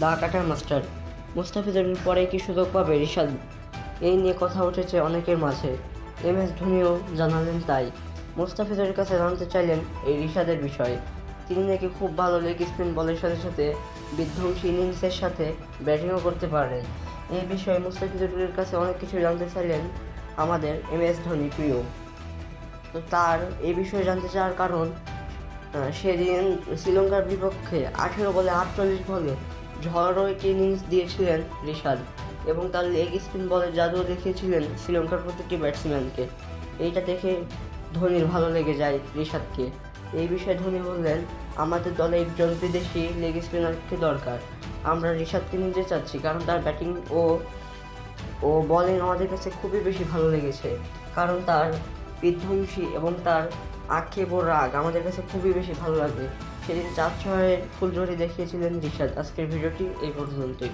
দা cutter master. মুস্তাফিজুরের পরে কি সুযোগ পাবে রিশাদ? এই নিয়ে কথা উঠেছে অনেকের মাঝে। এম এস ধোনিও জানালেন তাই। মুস্তাফিজুরের কাছে জানতে চাইলেন এই রিশাদের বিষয়ে। তিনি নাকি খুব ভালো লেগ স্পিন বলের সাথে সাথে বিধ্বংসী ইনিংসের সাথে ব্যাটিংও করতে পারেন এই বিষয়ে মুস্তাফিজুরের কাছে অনেক কিছু জানতে চাইলেন আমাদের এম এস ধোনি প্রিয়। তো তার এই বিষয়ে জানতে চাওয়ার কারণ সেদিন শ্রীলঙ্কার বিপক্ষে আঠেরো বলে আটচল্লিশ বলে ঝড়ো ইনিংস দিয়েছিলেন রিশাদ এবং তার লেগ স্পিন বলের জাদুও দেখিয়েছিলেন শ্রীলঙ্কার প্রতিটি ব্যাটসম্যানকে এইটা দেখে ধোনির ভালো লেগে যায় রিশাদকে। এই বিষয়ে ধোনি বললেন, আমাদের দলে একজন বিদেশি লেগ স্পিনারকে দরকার। আমরা রিশাদকে নিতে চাচ্ছি কারণ তার ব্যাটিং ও ও বলিং আমাদের কাছে খুবই বেশি ভালো লেগেছে। কারণ তার বিধ্বংসী এবং তার আক্ষেপ ও রাগ আমাদের কাছে খুবই বেশি ভালো লাগে। সেদিন চার ছয়ের ফুলঝুরি দেখিয়েছিলেন রিশাদ আজকের ভিডিওটি এই পর্যন্তই।